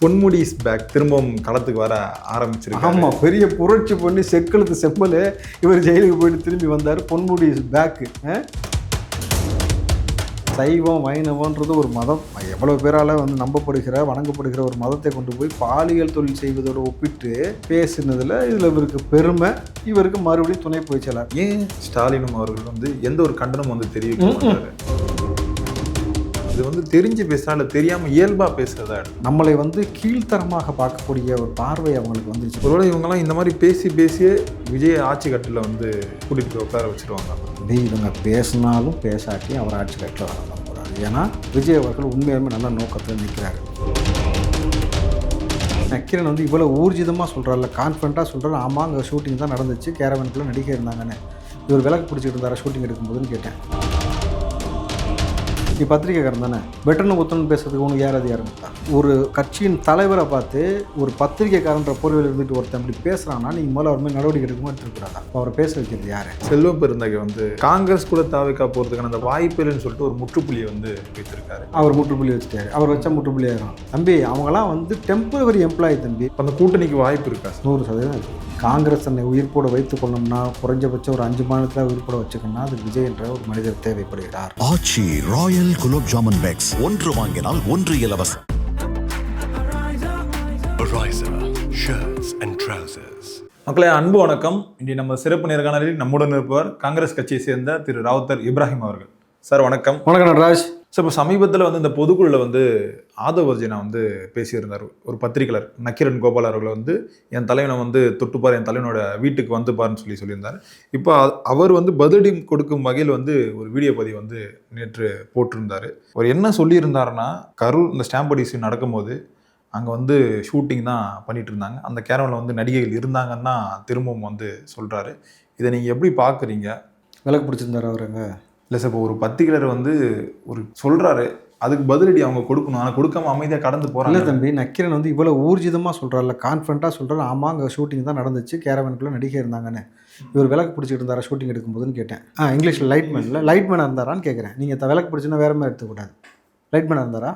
Ponmudi is back திரும்பவும் களத்துக்கு வர ஆரம்பிச்சிருக்காங்க ஆமாம் பெரிய புரட்சி பண்ணி செக்கலுக்கு செம்மல் இவர் ஜெயிலுக்கு போயிட்டு திரும்பி வந்தார் பொன்முடி பேக்கு சைவம் வைணவன்றது ஒரு மதம். எவ்வளோ பேரால் வந்து நம்பப்படுகிற வணங்கப்படுகிற ஒரு மதத்தை கொண்டு போய் பாலியல் தொழில் செய்வதோடு ஒப்பிட்டு பேசினதில் இதில் இவருக்கு பெருமை. இவருக்கு மறுபடியும் துணை போய்ச்சலார் ஏன் ஸ்டாலினும் அவர்கள் வந்து எந்த ஒரு கண்டனம் வந்து தெரிவிக்க இது வந்து தெரிஞ்சு பேசுறா இல்ல தெரியாம இயல்பா பேசுறதா? நம்மளை வந்து கீழ்த்தரமாக பார்க்கக்கூடிய ஒரு பார்வை அவங்களுக்கு வந்துச்சு ஒருவேளை இவங்கெல்லாம் இந்த மாதிரி பேசி பேசியே விஜய் ஆட்சி கட்டில வந்து கூட்டிட்டு போய் உட்கார வச்சிருவாங்க. இதே இவங்க பேசினாலும் பேசாட்டியும் அவர் ஆட்சி கட்டில் வர போகிறாரு ஏன்னா விஜய் அவர்கள் உண்மையாலுமே நல்ல நோக்கத்தில் நிற்கிறாரு நக்கீரன் வந்து இவ்வளோ ஊர்ஜிதமாக சொல்கிறார்ல கான்ஃபிடண்ட்டாக சொல்கிறாரு ஆமாம் அங்கே ஷூட்டிங் தான் நடந்துச்சு. கேரவனுக்குள்ளே நடிகை இருந்தாங்கன்னு. இவர் விளக்கு பிடிச்சிட்டு இருந்தாரா ஷூட்டிங் எடுக்கும்போதுன்னு கேட்டேன். நீ பத்திரிக்கைக்காரன் தானே? வெட்டனு குத்தனு பேசுறதுக்கு உனக்கு யார் அது யாருன்னு ஒரு கட்சியின் தலைவரை பார்த்து ஒரு பத்திரிக்கைக்காரன்ற பொறுவில் இருந்துட்டு ஒருத்தன் இப்படி பேசுகிறான்னா நீங்கள் முதல்ல அவர் மேலே நடவடிக்கை எடுக்கமா எடுத்துக்கூடாதா அப்போ அவரை பேச வைக்கிறது யார்? செல்வ பெருந்தகை வந்து காங்கிரஸ் கூட தாவைக்கா போறதுக்கான அந்த வாய்ப்பு இல்லைன்னு சொல்லிட்டு ஒரு முற்றுப்புள்ளியை வந்து வைத்திருக்காரு. அவர் முற்றுப்புள்ளி வச்சுட்டாரு. அவர் வச்சா முற்றுப்புள்ளி ஆயிரும் தம்பி அவங்களாம் வந்து டெம்பரவரி எம்ப்ளாயி தம்பி. அந்த கூட்டணிக்கு வாய்ப்பு இருக்கா நூறு சதவீதம் இருக்கு. காங்கிரஸ் தன்னை உயிர்ப்போட வைத்துக் கொள்ளணும்னா குறைஞ்சபட்சம் ஒரு அஞ்சு மாநிலத்தில் உயிர்ப்போட வச்சுக்கணும்னா அது விஜய் என்ற ஒரு மனிதர் தேவைப்படுகிறார். Aachi royal gulab jamun packs. ஒன்று வாங்கினால் ஒன்று இலவசம். Ariza, shirts and trousers. மக்களே அன்பு வணக்கம். இன்று நம்ம சிறப்பு நேர்காணலில் நம்முடன் இருப்பவர் காங்கிரஸ் கட்சியை சேர்ந்த திரு ராவுத்தர் இப்ராஹிம் அவர்கள். சார் வணக்கம். வணக்கம் நடராஜ். சார் இப்போ சமீபத்தில் வந்து இந்த பொதுக்குழுல வந்து ஆதவ் வர்ஜினா வந்து பேசியிருந்தார். ஒரு பத்திரிகையாளர் நக்கிரன் கோபால் அவர்களை வந்து என் தலைவனை வந்து தொட்டுப்பார் என் தலைவனோட வீட்டுக்கு வந்து பாருன்னு சொல்லி சொல்லியிருந்தார். இப்போ அவர் வந்து பதிலடி கொடுக்கும் வகையில் வந்து ஒரு வீடியோ பதிவு வந்து நேற்று போட்டிருந்தார். அவர் என்ன சொல்லியிருந்தாருன்னா கரூர் இந்த ஸ்டாம்ப் இஷ்யூ நடக்கும்போது அங்கே வந்து ஷூட்டிங் தான் பண்ணிட்டு இருந்தாங்க. அந்த கேரமில் வந்து நடிகைகள் இருந்தாங்கன்னு தான் திரும்பவும் வந்து சொல்கிறாரு இதை நீங்கள் எப்படி பார்க்குறீங்க விளக்கு பிடிச்சிருந்தார் அவருங்க இல்லை சார் இப்போ ஒரு பத்திரிகையாளர் வந்து ஒரு சொல்கிறாரு அதுக்கு பதிலடி அவங்க கொடுக்கணும். ஆனால் கொடுக்காம அமைதியாக கடந்து இல்லை போகிறாங்க தம்பி நக்கீரன் வந்து இவ்வளோ ஊர்ஜிதமாக சொல்கிறார்ல கான்ஃபிடண்ட்டாக சொல்கிறாரு ஆமாம் அங்கே ஷூட்டிங் தான் நடந்துச்சு. கேரவனுக்குள்ளே நடிகை இருந்தாங்கன்னு. இவர் விளக்கு பிடிச்சிட்டு இருந்தாரா ஷூட்டிங் எடுக்கும்போதுன்னு கேட்டேன். ஆ இங்கிலீஷில் லைட்மேனில் லைட்மேனாக இருந்தாரான்னு கேட்குறேன் நீங்கள் விளக்கு பிடிச்சினா வேறு மாதிரி எடுத்துக்கூடாது. லைட்மேனாக இருந்தாரா?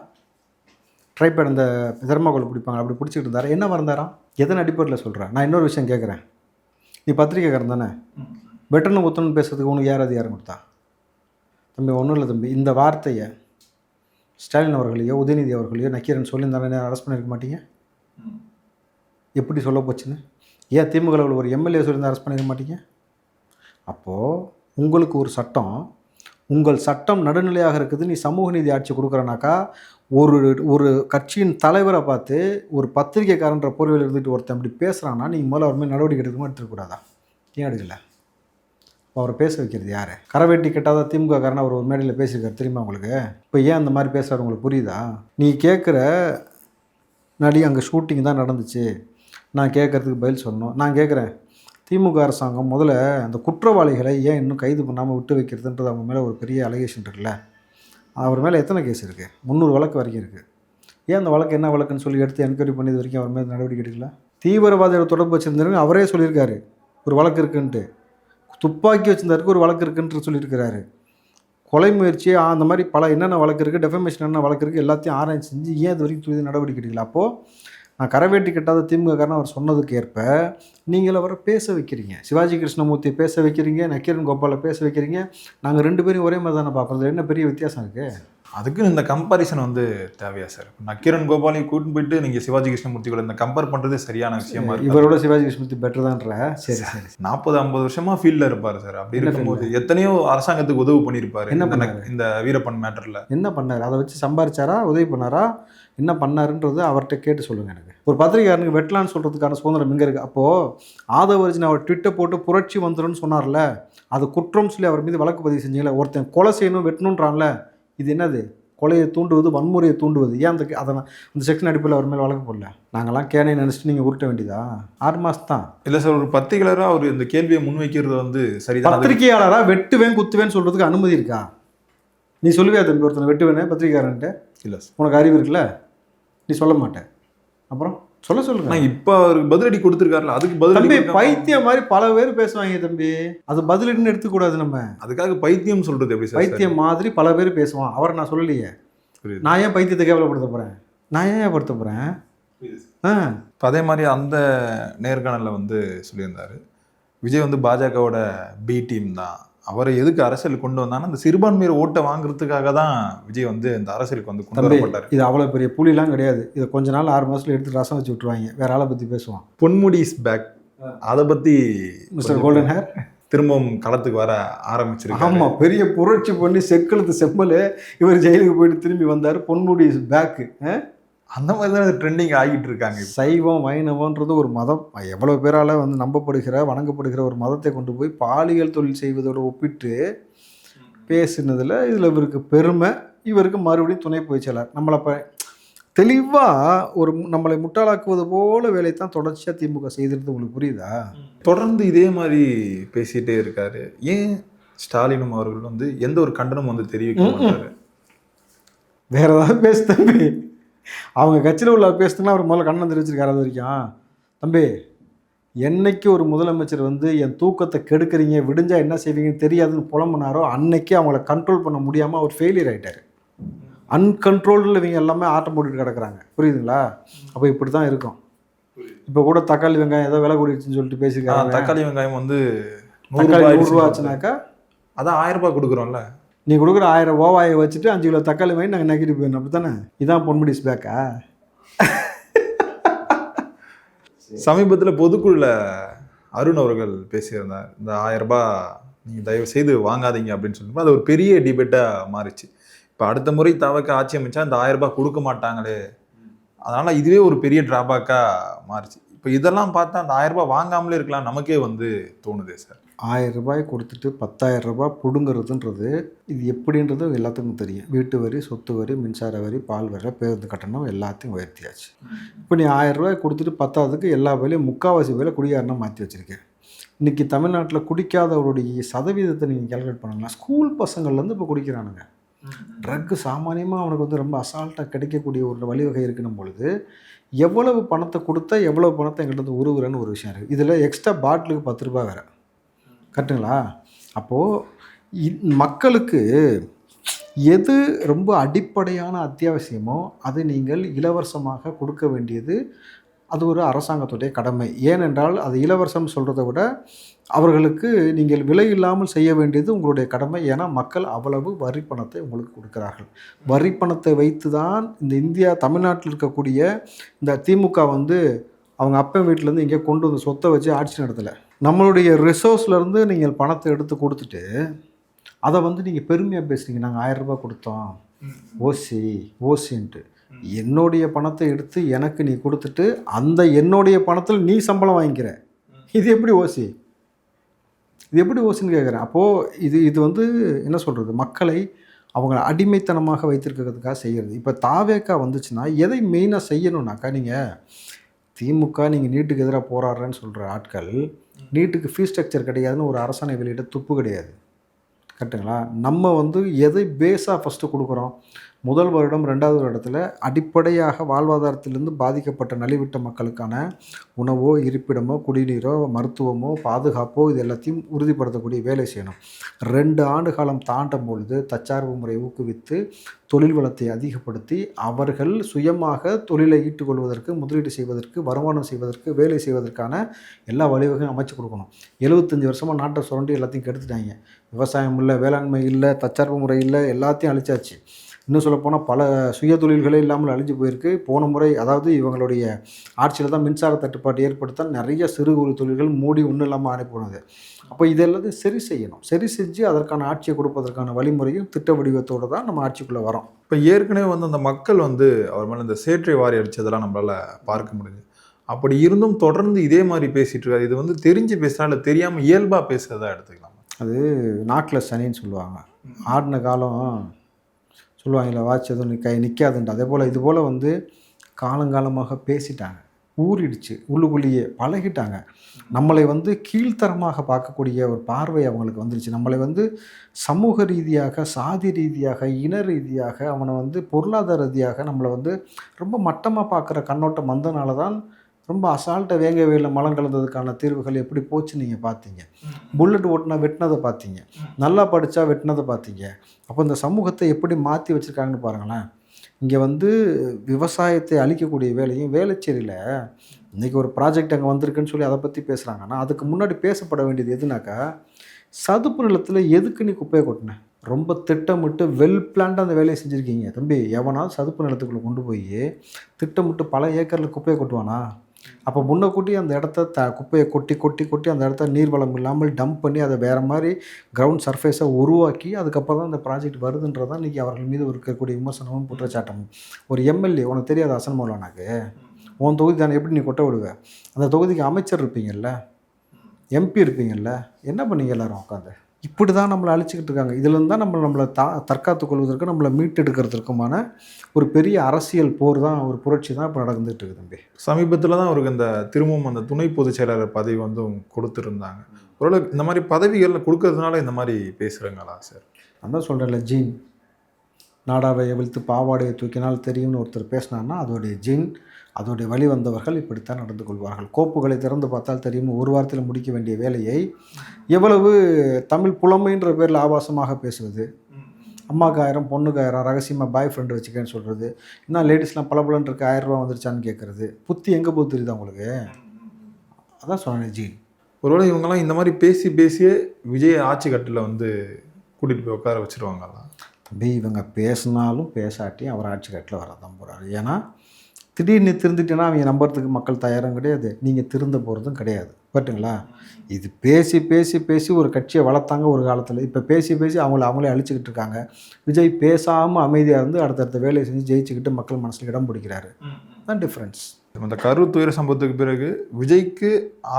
ட்ரைபேட் அந்த தெர்மாகோல் பிடிப்பாங்க அப்படி பிடிச்சிட்டு இருந்தாரா? என்ன இருந்தாரா எதன் அடிப்படையில் சொல்கிறேன் நான் இன்னொரு விஷயம் கேட்குறேன் நீ பத்திரிக்கைக்காரன் தானே? பெட்டர்னு ஒத்தனு பேசுறதுக்கு உனக்கு யார் அதிகாரம் கொடுத்தா? தம்பி ஒன்றும் இல்லை தம்பி. இந்த வார்த்தையை ஸ்டாலின் அவர்களையோ உதயநிதி அவர்களையோ நக்கீரன் சொல்லியிருந்தாலும் அரெஸ்ட் பண்ணியிருக்க மாட்டீங்க? எப்படி சொல்ல போச்சுன்னு? ஏன் திமுக ஒரு எம்எல்ஏ சொல்லியிருந்தா அரெஸ்ட் பண்ணியிருக்க மாட்டீங்க? அப்போது உங்களுக்கு ஒரு சட்டம் உங்கள் சட்டம் நடுநிலையாக இருக்குது நீ சமூக நீதி ஆட்சி கொடுக்குறனாக்கா ஒரு ஒரு கட்சியின் தலைவரை பார்த்து ஒரு பத்திரிக்கைக்காரன்ற போர்வையில் இருந்துட்டு ஒருத்தன் அப்படி பேசுகிறான்னா நீங்கள் முதல்ல அவர் மாதிரி நடவடிக்கை எடுக்கணுமா எடுத்துக்கூடாதா ஏன் எடுக்கலை அவரை பேச வைக்கிறது யார்? கரவேட்டி கட்டாத திமுக காரன் அவர் ஒரு மேடையில் பேசியிருக்காரு தெரியுமா உங்களுக்கு? இப்போ ஏன் அந்த மாதிரி பேசுகிறார் உங்களுக்கு புரியுதா? நீ கேட்குற நடி அங்கே ஷூட்டிங் தான் நடந்துச்சு. நான் கேட்குறதுக்கு பதில் சொல்லணும். நான் கேட்குறேன் திமுக அரசாங்கம் முதல்ல அந்த குற்றவாளிகளை ஏன் இன்னும் கைது பண்ணாமல் விட்டு வைக்கிறதுன்றது அவங்க மேலே ஒரு பெரிய அலிகேஷன் இருக்குல்ல. அவர் மேலே எத்தனை கேஸ் இருக்குது முந்நூறு வழக்கு வரைக்கும் இருக்குது ஏன் அந்த வழக்கு என்ன வழக்குன்னு சொல்லி எடுத்து என்கொயரி பண்ணி இது வரைக்கும் அவர் மேலே நடவடிக்கை எடுக்கல? தீவிரவாதியோட தொடர்பு வச்சுருந்தாரு அவரே சொல்லியிருக்காரு. ஒரு வழக்கு இருக்குன்ட்டு. துப்பாக்கி வச்சிருந்தாருக்கு ஒரு வழக்கு இருக்குன்ட்டு சொல்லியிருக்கிறாரு. கொலை முயற்சி அந்த மாதிரி பல என்னென்ன வழக்கு இருக்குது டெஃபமேஷன் என்ன வழக்கு இருக்குது எல்லாத்தையும் ஆராய்ச்சி செஞ்சு ஏன் இது வரைக்கும் துரித நடவடிக்கை எடுக்கல? அப்போது நான் கரவேட்டி கட்டாத திமுககாரன் அவர் சொன்னதுக்கு ஏற்ப நீங்கள் அவரை பேச வைக்கிறீங்க. சிவாஜி கிருஷ்ணமூர்த்தி பேச வைக்கிறீங்க நக்கீரன் கோபாலை பேச வைக்கிறீங்க. நாங்கள் ரெண்டு பேரும் ஒரே மாதிரி தானே பார்க்குறோம் என்ன பெரிய வித்தியாசம் இருக்குது அதுக்கு இந்த கம்பேரிசன் வந்து தேவையா சார் நக்கீரன் கோபாலையும் கூட்டிட்டு போயிட்டு நீங்கள் சிவாஜி கிருஷ்ணமூர்த்தி கூட இந்த கம்பேர் பண்ணுறது சரியான விஷயமா இருக்கு இவரோட சிவாஜி கிருஷ்ணமூர்த்தி பெட்டர் தான்ற? சரி சரி நாற்பது ஐம்பது வருஷமா ஃபீல்டில் இருப்பார் சார் அப்படி இருக்கும்போது எத்தனையோ அரசாங்கத்துக்கு உதவு பண்ணியிருப்பாரு என்ன? நக்- இந்த வீரப்பன் மேட்டர்ல என்ன பண்ணார்? அதை வச்சு சம்பாரிச்சாரா? உதவி பண்ணாரா? என்ன பண்ணாருன்றது அவர்கிட்ட கேட்டு சொல்லுங்கள் எனக்கு. ஒரு பத்திரிகையாரனுக்கு வெட்டலான்னு சொல்கிறதுக்கான சுதந்திரம் எங்கே இருக்குது அப்போது ஆதவர்ஜின் அவர் ட்விட்டை போட்டு புரட்சி வந்துரும்னு சொன்னார்ல அது குற்றம் சொல்லி அவர் மீது வழக்கு பதிவு செஞ்சீங்களே ஒருத்தன் கொலை செய்யணும் வெட்டணுன்றான்ல இது என்னது? கொலையை தூண்டுவது வன்முறையை தூண்டுவது. ஏன் அந்த அதை நான் அந்த செக்ஷன் அடிப்படையில் அவர் மேலே வழக்கு போடல? நாங்களாம் கேனை நினச்சிட்டு நீங்கள் உருட்ட வேண்டியதா? ஆறு மாதம் தான். இல்ல சார் ஒரு பத்திரிகையாளராக அவர் இந்த கேள்வியை முன்வைக்கிறது வந்து அது- பத்திரிகையாளராக வெட்டுவேன் குத்துவேன்னு சொல்கிறதுக்கு அனுமதி இருக்கா? நீ சொல்லுவியா தம்பி ஒருத்தனை வெட்டுவேனே பத்திரிகையாளன்ட்டு இல்ல சார். உனக்கு அறிவு இருக்குல்ல? நீ சொல்ல மாட்டேன் அப்புறம்? சொல்ல சொல்லுங்க. ஆனா இப்ப அவருக்கு பதிலடி கொடுத்துருக்காருல அதுக்கு தம்பி பதிலடி பைத்தியம் மாதிரி பல பேர் பேசுவாங்க தம்பி. அது பதிலுன்னு எடுத்துக்கூடாது நம்ம. அதுக்காக பைத்தியம் சொல்றது எப்படி பைத்தியம் மாதிரி பல பேர் பேசுவான் அவரை நான் சொல்லலையே. நான் ஏன் பைத்தியத்தை கேவலப்படுத்த போகிறேன் நான் ஏன் படுத்த போகிறேன் ஆ. இப்போ அதே மாதிரி அந்த நேர்காணலில் வந்து சொல்லியிருந்தாரு. விஜய் வந்து பாஜகவோட பி டீம் தான். அவரை எதுக்கு அரசியல் கொண்டு வந்தாங்கன்னா அந்த சிறுபான்மையர் ஓட்டை வாங்குறதுக்காக தான் விஜய் வந்து இந்த அரசியலுக்கு வந்து கொண்டு வரப்பட்டார். இது அவ்வளோ பெரிய புலிலாம் கிடையாது. இதை கொஞ்ச நாள் ஆறு மாதத்துல எடுத்து ரசம் வச்சு விட்ருவாங்க வேற ஆளை பற்றி பேசுவான் பொன்முடி இஸ் பேக் அதை பற்றி மிஸ்டர் கோல்டன் ஹேர் திரும்பவும் களத்துக்கு வர ஆரம்பிச்சிருக்காங்க ஆமாம் பெரிய புரட்சி பண்ணி செக்கெழுத்து செம்மல் இவர் ஜெயிலுக்கு போயிட்டு திரும்பி வந்தார். பொன்முடி பேக்கு அந்த மாதிரி தான் ட்ரெண்டிங் ஆகிட்டு இருக்காங்க இப்போ. சைவம் வைணவன்றது ஒரு மதம். எவ்வளோ பேரால் வந்து நம்பப்படுகிற வணங்கப்படுகிற ஒரு மதத்தை கொண்டு போய் பாலியல் தொழில் செய்வதோடு ஒப்பிட்டு பேசினதில் இதில் இவருக்கு பெருமை. இவருக்கு மறுபடியும் துணை போய்ச்சலார் நம்மளை இப்போ தெளிவாக ஒரு நம்மளை முட்டாளாக்குவது போல வேலை தான் தொடர்ச்சியாக திமுக செய்திருந்து உங்களுக்கு புரியுதா? தொடர்ந்து இதே மாதிரி பேசிட்டே இருக்காரு. ஏன் ஸ்டாலினும் அவர்கள் வந்து எந்த ஒரு கண்டனமும் வந்து தெரிவிக்க மாட்டாரு? வேற ஏதாவது பேசு தம்பி. அவங்க கட்சியில் உள்ள பேசுனா அவர் முதல்ல கண்ணன் தெரிவிச்சிருக்காரு அது வரைக்கும். தம்பி என்னைக்கு ஒரு முதலமைச்சர் வந்து என் தூக்கத்தை கெடுக்குறீங்க விடிஞ்சா என்ன செய்வீங்கன்னு தெரியாதுன்னு புலம்புனாரோ அன்னைக்கு அவங்கள கண்ட்ரோல் பண்ண முடியாமல் அவர் ஃபெயிலியர் ஆயிட்டாரு. அன்கண்ட்ரோல்டில் இவங்க எல்லாமே ஆட்டம் போட்டுட்டு கிடக்குறாங்க. புரியுதுங்களா? அப்போ இப்படி தான் இருக்கும் இப்போ கூட தக்காளி வெங்காயம் ஏதோ விலை கூடிடுச்சுன்னு சொல்லிட்டு பேசியிருக்காங்க. தக்காளி வெங்காயம் வந்து தக்காளி நூறுரூவா. ஆச்சுனாக்கா? அதான் ஆயிரம் ரூபாய் கொடுக்குறோம்ல. நீ கொடுக்குற ஆயிரம் ஓவாயை வச்சுட்டு அஞ்சு கிலோ தக்காளி வாங்கி நாங்கள் நக்கிட்டு போயிடணும். அப்படி தானே இதான் பொன்முடிஸ் பேக்கா? சமீபத்தில் பொதுக்குழுல அருண் அவர்கள் பேசியிருந்தார். இந்த ஆயிரம் ரூபாய் நீங்கள் தயவு செய்து வாங்காதீங்க அப்படின்னு சொல்லும்போது அது ஒரு பெரிய டிபேட்டாக மாறிச்சு. இப்போ அடுத்த முறை தவக்க ஆட்சி அமைச்சா இந்த ஆயிரம் ரூபாய் கொடுக்க மாட்டாங்களே. அதனால் இதுவே ஒரு பெரிய ட்ராபேக்காக மாறிச்சு. இப்போ இதெல்லாம் பார்த்தா அந்த ஆயிரம் ரூபாய் வாங்காமலே இருக்கலாம் நமக்கே வந்து தோணுதே சார். ஆயிரம் ரூபாய் கொடுத்துட்டு பத்தாயிரம் ரூபாய் பிடுங்கிறதுன்றது இது எப்படின்றது எல்லாத்துக்கும் தெரியும். வீட்டு வரி சொத்து வரி மின்சார வரி பால் வரி பேருந்து கட்டணம் எல்லாத்தையும் உயர்த்தியாச்சு. இப்போ நீ ஆயிரம் ரூபாய் கொடுத்துட்டு பத்தாவதுக்கு எல்லா வேலையும் முக்கால்வாசி வேலை குடியாரனா மாற்றி வச்சுருக்கேன் இன்றைக்கி தமிழ்நாட்டில் குடிக்காதவருடைய சதவீதத்தை நீங்கள் கேல்குலேட் பண்ணலாம். ஸ்கூல் பசங்கள்லேருந்து இப்போ குடிக்கிறானுங்க. ட்ரக்கு சாமானியமாக அவனுக்கு வந்து ரொம்ப அசால்ட்டாக கிடைக்கக்கூடிய ஒரு வழிவகை இருக்கணும் பொழுது எவ்வளவு பணத்தை கொடுத்தா எவ்வளவு பணத்தை எங்கிட்ட வந்து உருவுறன்னு ஒரு விஷயம் இருக்குது இதில் எக்ஸ்ட்ரா பாட்டிலுக்கு பத்து ரூபாய் வேறு. கரெக்டுங்களா? அப்போது மக்களுக்கு எது ரொம்ப அடிப்படையான அத்தியாவசியமோ அதை நீங்கள் இலவசமாக கொடுக்க வேண்டியது அது ஒரு அரசாங்கத்துடைய கடமை. ஏனென்றால் அது இலவசம் சொல்கிறத விட அவர்களுக்கு நீங்கள் விலை இல்லாமல் செய்ய வேண்டியது உங்களுடைய கடமை. ஏன்னா மக்கள் அவ்வளவு வரி பணத்தை உங்களுக்கு கொடுக்குறார்கள். வரி பணத்தை வைத்து தான் இந்த இந்தியா தமிழ்நாட்டில் இருக்கக்கூடிய இந்த திமுக வந்து அவங்க அப்பன் வீட்டிலேருந்து இங்கே கொண்டு வந்து சொத்தை வச்சு ஆட்சி நடத்தலை. நம்மளுடைய ரிசோர்ஸ்லேருந்து நீங்கள் பணத்தை எடுத்து கொடுத்துட்டு அதை வந்து நீங்கள் பெருமையாக பேசுறீங்க. நாங்கள் ஆயிரம் ரூபாய் கொடுத்தோம். ஓசி ஓசின்ட்டு என்னுடைய பணத்தை எடுத்து எனக்கு நீ கொடுத்துட்டு அந்த என்னுடைய பணத்தில் நீ சம்பளம் வாங்கிக்கிற. இது எப்படி ஓசி இது எப்படி ஓசின்னு கேட்குறேன் அப்போது இது இது வந்து என்ன சொல்கிறது மக்களை அவங்கள அடிமைத்தனமாக வைத்திருக்கிறதுக்காக செய்கிறது இப்போ தாவேக்கா வந்துச்சுன்னா எதை மெயினாக செய்யணும்னாக்கா நீங்கள் திமுக நீங்கள் நீட்டுக்கு எதிராக போராடுறேன்னு சொல்கிற ஆட்கள் நீட்டுக்கு ஃபீஸ் ஸ்ட்ரக்சர் கிடையாதுன்னு ஒரு அரசாணை வெளியிட துப்பு கிடையாது. கரெக்டுங்களா? நம்ம வந்து எதை பேஸாக ஃபஸ்ட்டு கொடுக்குறோம்? முதல் வருடம் ரெண்டாவது வருடத்தில் அடிப்படையாக வாழ்வாதாரத்திலிருந்து பாதிக்கப்பட்ட நலிவிட்ட மக்களுக்கான உணவோ இருப்பிடமோ குடிநீரோ மருத்துவமோ பாதுகாப்போ இது எல்லாத்தையும் உறுதிப்படுத்தக்கூடிய வேலை செய்யணும். ரெண்டு ஆண்டு காலம் தாண்டும் பொழுது தற்சார்பு முறையை ஊக்குவித்து தொழில் வளத்தை அதிகப்படுத்தி அவர்கள் சுயமாக தொழிலை ஈட்டுக்கொள்வதற்கு முதலீடு செய்வதற்கு வருமானம் செய்வதற்கு வேலை செய்வதற்கான எல்லா வழிவகையும் அமைச்சு கொடுக்கணும். எழுபத்தஞ்சி வருஷமாக நாட்டை சுரண்டி எல்லாத்தையும் கெடுத்துட்டாங்க. விவசாயம் இல்லை வேளாண்மை இல்லை தற்சார்பு முறை இல்லை எல்லாத்தையும் அழிச்சாச்சு. இன்னும் சொல்லப்போனால் பல சுய தொழில்களே இல்லாமல் அழிஞ்சு போயிருக்கு. போன முறை அதாவது இவங்களுடைய ஆட்சியில் தான் மின்சார தட்டுப்பாடு ஏற்படுத்த நிறைய சிறு குறு தொழில்கள் மூடி ஒன்றும் இல்லாமல் ஆணை போனது. அப்போ இது எல்லாத்தையும் சரி செய்யணும். சரி செஞ்சு அதற்கான ஆட்சியை கொடுப்பதற்கான வழிமுறையும் திட்ட வடிவத்தோடு தான் நம்ம ஆட்சிக்குள்ளே வரோம். இப்போ ஏற்கனவே வந்து அந்த மக்கள் வந்து அவர் மேலே இந்த சேற்றை வாரி அடிச்சதெல்லாம் நம்மளால பார்க்க முடியுது. அப்படி இருந்தும் தொடர்ந்து இதே மாதிரி பேசிட்டு இருக்காரு. இது வந்து தெரிஞ்சு பேசுறா இல்லை தெரியாமல் இயல்பாக பேசுறதா எடுத்துக்கலாம்? அது நாக்கில் சனின்னு சொல்லுவாங்க. ஆடின காலம் சொல்லுவாங்கல்ல வாட்ச் எதுவும் நிற்க நிற்காதுன்ட்டு அதே போல் இது போல் வந்து காலங்காலமாக பேசிட்டாங்க. ஊறிடுச்சு உள்ளுக்குள்ளேயே பழகிட்டாங்க. நம்மளை வந்து கீழ்த்தரமாக பார்க்கக்கூடிய ஒரு பார்வை அவங்களுக்கு வந்துருச்சு. நம்மளை வந்து சமூக ரீதியாக சாதி ரீதியாக இன ரீதியாக அவனை வந்து பொருளாதார ரீதியாக நம்மளை வந்து ரொம்ப மட்டமாக பார்க்குற கண்ணோட்டம் வந்தனால தான் ரொம்ப அசால்ட்டை வேங்க வேல மலம் கலந்ததுக்கான தீர்வுகள் எப்படி போச்சு நீங்கள் பார்த்தீங்க புல்லட் ஓட்டினா வெட்டினதை பார்த்தீங்க நல்லா படித்தா வெட்டினதை பார்த்தீங்க அப்போ இந்த சமூகத்தை எப்படி மாற்றி வச்சுருக்காங்கன்னு பாருங்களேன். இங்கே வந்து விவசாயத்தை அழிக்கக்கூடிய வேலையும் வேளச்சேரியில் இன்றைக்கி ஒரு ப்ராஜெக்ட் அங்கே வந்திருக்குன்னு சொல்லி அதை பற்றி பேசுகிறாங்க ஆனால் அதுக்கு முன்னாடி பேசப்பட வேண்டியது எதுனாக்கா சதுப்பு நிலத்தில் எதுக்கு நீ குப்பையை கொட்டின? ரொம்ப திட்டமிட்டு வெல் பிளான்டாக அந்த வேலையை செஞ்சுருக்கீங்க. தம்பி எவனாவது சதுப்பு நிலத்துக்குள்ளே கொண்டு போய் திட்டமிட்டு பல ஏக்கரில் குப்பையை கொட்டுவானா? அப்போ முன்னக்கூட்டி அந்த இடத்த த குப்பையை கொட்டி கொட்டி கொட்டி அந்த இடத்த நீர்வளம் இல்லாமல் டம்ப் பண்ணி அதை வேறு மாதிரி கிரவுண்ட் சர்ஃபேஸை உருவாக்கி அதுக்கப்புறம் தான் இந்த ப்ராஜெக்ட் வருதுன்றதான் இன்றைக்கி அவர்கள் மீது இருக்கக்கூடிய விமர்சனமும் குற்றச்சாட்டமும் ஒரு எம்எல்ஏ உனக்கு தெரியாது அசன் மௌலானாக்கு? உன் தொகுதி தானே எப்படி நீ கொட்ட விடுவ? அந்த தொகுதிக்கு அமைச்சர் இருப்பீங்கல்ல? எம்பி இருப்பீங்கல்ல? என்ன பண்ணீங்க எல்லோரும் உட்காந்து இப்படி தான் நம்மளை அழிச்சிக்கிட்டு இருக்காங்க. இதுலேருந்து தான் நம்ம நம்மளை தா தற்காத்துக் கொள்வதற்கு நம்மளை மீட்டெடுக்கிறதுக்குமான ஒரு பெரிய அரசியல் போர் தான் ஒரு புரட்சி தான் இப்போ நடந்துகிட்டு இருக்கு தம்பி. சமீபத்தில் தான் அவருக்கு அந்த திரும்பவும் அந்த துணை பொதுச் செயலாளர் பதவி வந்து கொடுத்துருந்தாங்க. ஒருவேளை இந்த மாதிரி பதவிகள் கொடுக்கறதுனால இந்த மாதிரி பேசுகிறாங்களா சார்? நான் தான் சொல்கிறேன்ல ஜீன். நாடாவை எவிழ்த்து பாவாடையை தூக்கினால் தெரியும்னு ஒருத்தர் பேசினார்னா அதோடைய ஜீன் அதோடைய வழி வந்தவர்கள் இப்படித்தான் நடந்து கொள்வார்கள். கோப்புகளை திறந்து பார்த்தால் தெரியும் ஒரு வாரத்தில் முடிக்க வேண்டிய வேலையை எவ்வளவு தமிழ் புலமைன்ற பேரில் ஆபாசமாக பேசுவது? அம்மாவுக்கு ஆயிரம் பொண்ணுக்கு ஆயிரம் ரகசியமாக பாய் ஃப்ரெண்டு வச்சுக்கேன்னு சொல்கிறது என்ன லேடிஸ்லாம் பல பலன் இருக்கு ஆயிரம் ரூபா வந்துருச்சான்னு கேட்குறது புத்தி எங்கே போய் தெரியுதா உங்களுக்கு? அதான் சொன்னேன் ஜீன். ஒருவேளை இவங்கெல்லாம் இந்த மாதிரி பேசி பேசியே விஜய் ஆட்சி கட்டில் வந்து கூட்டிகிட்டு போய் உட்கார வச்சிருவாங்களா தம்பி இவங்க பேசினாலும் பேசாட்டியும் அவர் ஆட்சி கட்டில் வரதான் போகிறாரு ஏன்னா திடீர்னு திருந்துட்டேன்னா அவங்க நம்புறதுக்கு மக்கள் தயாரும் கிடையாது. நீங்கள் திருந்த போகிறதும் கிடையாது. பட்டுங்களா இது பேசி பேசி பேசி ஒரு கட்சியை வளர்த்தாங்க ஒரு காலத்தில். இப்போ பேசி பேசி அவங்கள அவங்களே அழிச்சிக்கிட்டு இருக்காங்க. விஜய் பேசாமல் அமைதியாக இருந்து அடுத்தடுத்த வேலையை செஞ்சு ஜெயிச்சுக்கிட்டு மக்கள் மனசில் இடம் பிடிக்கிறாரு. தான் டிஃப்ரென்ஸ் அந்த கரூர் துயர சம்பவத்துக்கு பிறகு விஜய்க்கு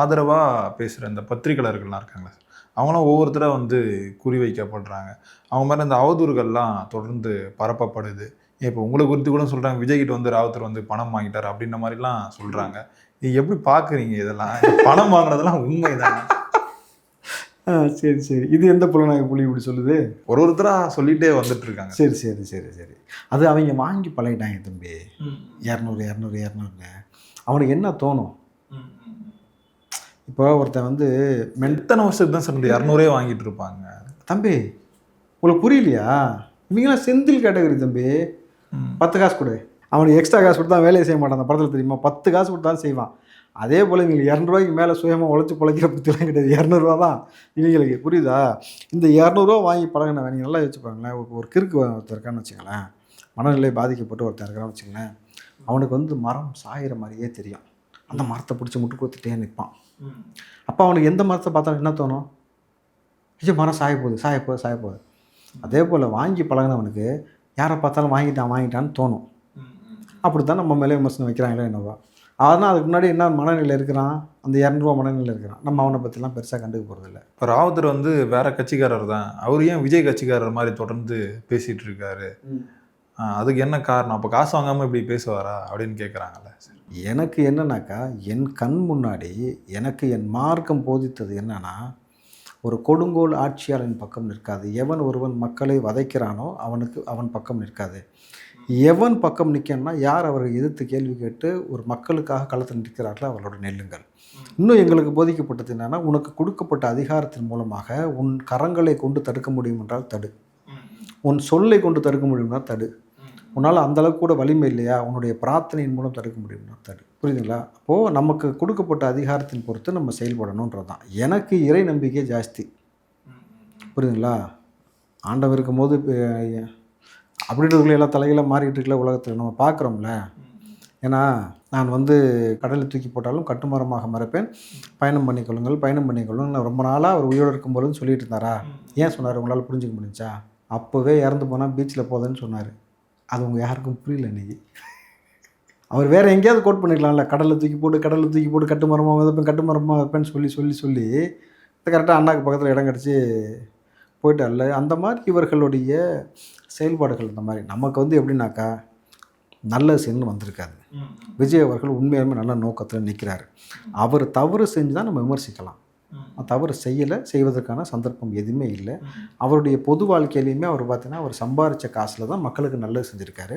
ஆதரவாக பேசுகிற இந்த பத்திரிகையாளர்கள்லாம் இருக்காங்களா? சார் அவங்களாம் ஒவ்வொருத்தராக வந்து குறிவைக்கப்படுறாங்க அவங்க மேலே இந்த அவதூறுகள்லாம் தொடர்ந்து பரப்பப்படுது. இப்போ உங்களை குறித்து கூட சொல்கிறாங்க விஜய் கிட்ட வந்து ராவுத்தர் வந்து பணம் வாங்கிட்டார் அப்படின்ற மாதிரிலாம் சொல்கிறாங்க நீ எப்படி பார்க்குறீங்க இதெல்லாம்? பணம் வாங்குனதெல்லாம் உண்மைதானே. ஆ சரி சரி. இது எந்த புலனாய்வு புள்ளி இப்படி சொல்லுது? ஒரு ஒருத்தராக சொல்லிட்டே வந்துட்டு இருக்காங்க சரி சரி சரி சரி. அது அவங்க வாங்கி பழகிட்டாங்க தம்பி. இரநூறு இரநூறு இரநூறுன்னு. அவனுக்கு என்ன தோணும்? இப்போ ஒருத்தன் வந்து எத்தனை வருஷத்துக்கு தான் சார் இந்த இரநூறே வாங்கிட்டு இருப்பாங்க. தம்பி உங்களுக்கு புரியலையா? இவங்களாம் செந்தில் கேட்டகரி தம்பி. பத்து காசு கொடு. அவனுக்கு எக்ஸ்ட்ரா காசு கொடுத்தா வேலையை செய்ய மாட்டான். அந்த படத்தில் தெரியுமா? பத்து காசு கொடுத்தாலும் செய்வான். அதே போல் இவங்களுக்கு இரநூறுவாய்க்கு மேலே சுயமாக உழைச்சி பிழைக்கிற பற்றிலாம் கிடையாது. இரநூறுவா தான் இவங்களுக்கு புரியுதா? இந்த இரநூறுவா வாங்கி பழகினவன் நீங்கள் நல்லா யோசிச்சு பாருங்களேன். ஒரு- கிறுக்கு ஒருத்தர் இருக்கான்னு வச்சுங்களேன் மனநிலை பாதிக்கப்பட்டு ஒருத்தன் இருக்கான்னு வச்சுங்களேன் அவனுக்கு வந்து மரம் சாயிற மாதிரியே தெரியும். அந்த மரத்தை பிடிச்சி முட்டு கொடுத்துட்டே நிற்பான். அப்போ அவனுக்கு எந்த மரத்தை பார்த்தாலும் என்ன தோணும்? ஐயோ மரம் சாய போகுது சாய போகுது சாய போகுது. அதே போல் வாங்கி பழகினவனுக்கு யாரை பார்த்தாலும் வாங்கிட்டான் வாங்கிட்டான்னு தோணும். அப்படி தான் நம்ம மேலே விமர்சனம் வைக்கிறாங்களோ என்னவோ. அதனால் அதுக்கு முன்னாடி என்ன மனநிலை இருக்கிறான்? அந்த இரநூறுவா மனநிலை இருக்கிறான். நம்ம அவனை பற்றிலாம் பெருசாக கண்டுக்க போகிறதில்ல இப்போ ராவுத்தர் வந்து வேற கட்சிக்காரர் தான். அவர் ஏன் விஜய் கட்சிக்காரர் மாதிரி தொடர்ந்து பேசிட்டு இருக்காரு? அதுக்கு என்ன காரணம்? அப்போ காசு வாங்காமல் இப்படி பேசுவாரா அப்படின்னு கேட்குறாங்கல்ல எனக்கு என்னன்னாக்கா என் கண் முன்னாடி எனக்கு என் மார்க்கம் போதித்தது என்னன்னா ஒரு கொடுங்கோல் ஆட்சியாளன் பக்கம் நிற்காது. எவன் ஒருவன் மக்களை வதைக்கிறானோ அவனுக்கு அவன் பக்கம் நிற்காது. எவன் பக்கம் நிற்கணும்னா யார் அவரை எதிர்த்து கேள்வி கேட்டு ஒரு மக்களுக்காக களத்தில் நிற்கிறார்களோ அவர்களோட நெல்லுங்கள். இன்னும் எங்களுக்கு போதிக்கப்பட்டது என்னன்னா உனக்கு கொடுக்கப்பட்ட அதிகாரத்தின் மூலமாக உன் கரங்களை கொண்டு தடுக்க முடியும் என்றால் தடு. உன் சொல்லை கொண்டு தடுக்க முடியும்னா தடு. உன்னால் அந்த அளவுக்கு கூட வலிமை இல்லையா? உன்னுடைய பிரார்த்தனையின் மூலம் தடுக்க முடியும்னா தடு. புரியுதுங்களா? அப்போது நமக்கு கொடுக்கப்பட்ட அதிகாரத்தின் பொறுத்து நம்ம செயல்படணுன்றது தான் எனக்கு இறை நம்பிக்கை ஜாஸ்தி. புரியுதுங்களா? ஆண்டவர் இருக்கும்போது இப்போ அப்படின்றதுல எல்லாம் தலைகளாக மாறிக்கிட்டு இருக்கல உலகத்தில். நம்ம பார்க்குறோம்ல. ஏன்னா நான் வந்து கடலில் தூக்கி போட்டாலும் கட்டுமரமாக மறப்பேன். பயணம் பண்ணிக்கொள்ளுங்கள் பயணம் பண்ணிக்கொள்ளுங்கள். ரொம்ப நாளாக அவர் உயிரோடு இருக்கும்போதுன்னு சொல்லிட்டு இருந்தாரா? ஏன் சொன்னார்? உங்களால் புரிஞ்சுக்க முடிஞ்சா? அப்போவே இறந்து போனால் பீச்சில் போதேன்னு சொன்னார். அது உங்கள் யாருக்கும் புரியல இன்னைக்கு. அவர் வேற எங்கேயாவது கோட் பண்ணிக்கலாம்ல. கடலில் தூக்கி போட்டு கடலில் தூக்கி போட்டு கட்டுமரமாக வைப்பேன் கட்டுமரமாக வைப்பேன்னு சொல்லி சொல்லி சொல்லி கரெக்டாக அண்ணாக்கு பக்கத்தில் இடம் கிடச்சி போயிட்டார்ல. அந்த மாதிரி இவர்களுடைய செயல்பாடுகள் இந்த மாதிரி. நமக்கு வந்து எப்படின்னாக்கா நல்ல சென்னு வந்திருக்காது விஜய் அவர்கள் உண்மையாலுமே நல்ல நோக்கத்தில் நிற்கிறார் அவர் தவறு செஞ்சு தான் நம்ம விமர்சிக்கலாம். தவறு செய்யலை செய்வதற்கான சந்தர்ப்பம் எதுவுமே இல்லை. அவருடைய பொது வாழ்க்கையிலையுமே அவர் பார்த்தீங்கன்னா அவர் சம்பாரித்த காசில் தான் மக்களுக்கு நல்லது செஞ்சுருக்காரு.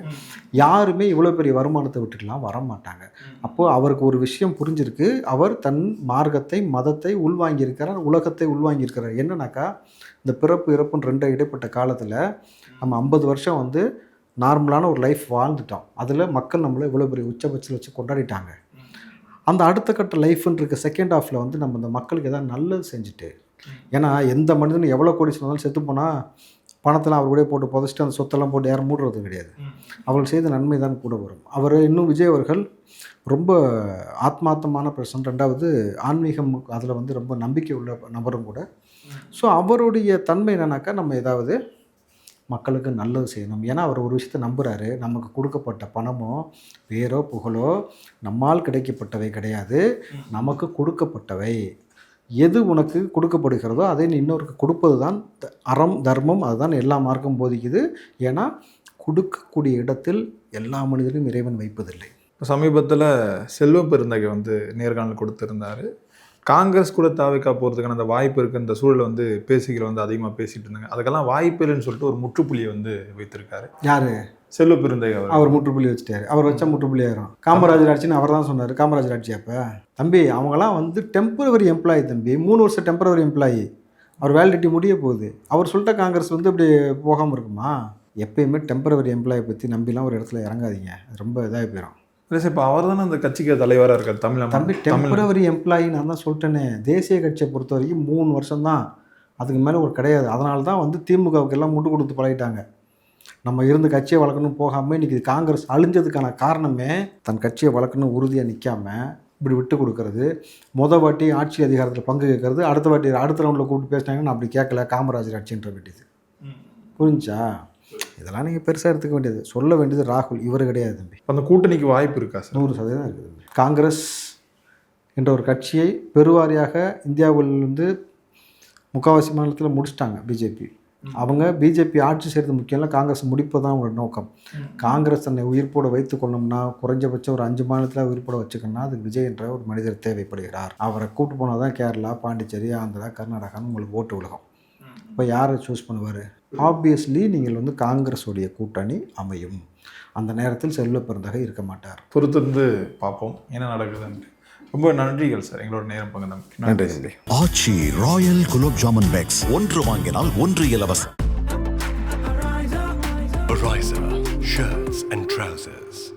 யாருமே இவ்வளோ பெரிய வருமானத்தை விட்டுட்டுலாம் வர மாட்டாங்க அப்போது அவருக்கு ஒரு விஷயம் புரிஞ்சிருக்கு. அவர் தன் மார்க்கத்தை மதத்தை உள்வாங்கியிருக்கிறார் உலகத்தை உள்வாங்கியிருக்கிறார். என்னன்னாக்கா இந்த பிறப்பு இறப்புன்னு ரெண்டு இடைப்பட்ட காலத்தில் நம்ம ஐம்பது வருஷம் வந்து நார்மலான ஒரு லைஃப் வாழ்ந்துட்டோம். அதில் மக்கள் நம்மளை இவ்வளோ பெரிய உச்சபட்சத்தில் வச்சு கொண்டாடிட்டாங்க. அந்த அடுத்த கட்ட லைஃப்னு இருக்க செகண்ட் ஹாஃபில் வந்து நம்ம இந்த மக்களுக்கு எதாவது நல்லது செஞ்சுட்டு ஏன்னா எந்த மனிதனும் எவ்வளோ கோடி சொன்னாலும் செத்து போனால் பணத்தெல்லாம் அவர் கூட போட்டு புதைச்சிட்டு அந்த சொத்தெல்லாம் போட்டு யாரும் மூடுறது கிடையாது. அவர்கள் செய்த நன்மை தான் கூட வரும். அவர் இன்னும் விஜய் அவர்கள் ரொம்ப ஆத்மார்த்தமான பர்சன் ரெண்டாவது ஆன்மீகம் அதில் வந்து ரொம்ப நம்பிக்கை உள்ள நபரும் கூட. ஸோ அவருடைய தன்மை என்னன்னாக்கா நம்ம ஏதாவது மக்களுக்கு நல்லது செய்யணும். ஏன்னா அவர் ஒரு விஷயத்தை நம்புகிறாரு நமக்கு கொடுக்கப்பட்ட பணமோ பேரோ புகழோ நம்மால் கிடைக்கப்பட்டவை கிடையாது. நமக்கு கொடுக்கப்பட்டவை. எது உனக்கு கொடுக்கப்படுகிறதோ அதை இன்னொருக்கு கொடுப்பது தான் த- அறம் தர்மம். அதுதான் எல்லா மார்க்கம் போதிக்குது. ஏன்னா கொடுக்கக்கூடிய இடத்தில் எல்லா மனிதனும் இறைவன் வைப்பதில்லை. சமீபத்தில் செல்வ பெருந்தகை வந்து நேர்காணல் கொடுத்துருந்தாரு. காங்கிரஸ் கூட தாவிக்கா போகிறதுக்கான அந்த வாய்ப்பு இருக்கு இந்த சூழலை வந்து பேசிக்கிற வந்து அதிகமாக பேசிட்டு இருந்தாங்க. அதுக்கெல்லாம் வாய்ப்பு இல்லைன்னு சொல்லிட்டு ஒரு முற்றுப்புள்ளியை வந்து வைத்திருக்காரு. யார்? செல்வ பெருந்தகை அவர் அவர் முற்றுப்புள்ளி வச்சுட்டாரு. அவர் வச்சா முற்றுப்புள்ளி ஆயிரும். காமராஜர் ஆட்சின்னு அவர் தான் சொன்னார். காமராஜர் ஆட்சி அப்போ. தம்பி அவங்களாம் வந்து டெம்பரவரி எம்ப்ளாயி தம்பி. மூணு வருஷம் டெம்பரவரி எம்ப்ளாயி அவர் வேலிடிட்டி முடிய போகுது. அவர் சொல்லிட்ட காங்கிரஸ் வந்து இப்படி போகாமல் இருக்குமா? எப்பயுமே டெம்பரவரி எம்ப்ளாயை பற்றி நம்பிலாம் ஒரு இடத்துல இறங்காதீங்க. ரொம்ப இதாகி போயிடும் இல்லை சார் இப்போ அவர் தானே அந்த கட்சிக்கு தலைவராக இருக்கார் தமிழ் தம்பி தமிழ். டெம்பரவரி எம்ப்ளாயி நான் தான் சொல்லிட்டேனே. தேசிய கட்சியை பொறுத்த வரைக்கும் மூணு வருஷம் தான் அதுக்கு மேலே ஒரு கிடையாது. அதனால தான் வந்து திமுகவுக்கு எல்லாம் முட்டு கொடுத்து பழகிட்டாங்க. நம்ம இருந்து கட்சியை வளர்க்கணும் போகாமல் இன்றைக்கி காங்கிரஸ் அழிஞ்சதுக்கான காரணமே தன் கட்சியை வளர்க்கணும் உறுதியாக நிற்காம இப்படி விட்டு கொடுக்கறது. முத வாட்டி ஆட்சி அதிகாரத்தில் பங்கு கேட்கறது. அடுத்த வாட்டி அடுத்த ரவுண்டில் கூப்பிட்டு பேசினாங்க நான் அப்படி கேட்கல. காமராஜர் ஆட்சின்ற வேண்டியது. புரிஞ்சா இதெல்லாம் நீங்கள் பெருசாக எடுத்துக்க வேண்டியது. சொல்ல வேண்டியது ராகுல் இவர் கிடையாது தம்பி. அந்த கூட்டணிக்கு வாய்ப்பு இருக்கா சார்? நூறு சதவீதம் இருக்குது காங்கிரஸ் என்ற ஒரு கட்சியை பெருவாரியாக இந்தியாவில் வந்து முக்கால்வாசி மாநிலத்தில் முடிச்சிட்டாங்க பிஜேபி அவங்க பிஜேபி ஆட்சி செய்கிறது முக்கியம் இல்லை காங்கிரஸ் முடிப்பது தான் அவங்களோட நோக்கம். காங்கிரஸ் தன்னை உயிர்ப்போட வைத்து கொள்ளணும்னா குறைஞ்சபட்சம் ஒரு அஞ்சு மாநிலத்தில் உயிர்ப்போட வச்சுக்கணும்னா அதுக்கு விஜய் என்ற ஒரு மனிதர் தேவைப்படுகிறார். அவரை கூட்டு போனால் தான் கேரளா பாண்டிச்சேரி ஆந்திரா கர்நாடகான்னு உங்களுக்கு ஓட்டு விலகும். இப்போ யாரை சூஸ் பண்ணுவார்? ஆப்வியஸ்லி நீங்கள் வந்து காங்கிரஸுடைய கூட்டணி அமையும். அந்த நேரத்தில் செல்வ பெருந்தகை இருக்க மாட்டார். பொறுத்திருந்து பார்ப்போம். என்ன நடக்குதுன்ட்டு ரொம்ப நன்றிகள் சார். எங்களோட நேரம் பங்கு நன்றி. Aachi royal gulab jamun packs. ஒன்று வாங்கினால் ஒன்று இலவசம். Shirts and trousers.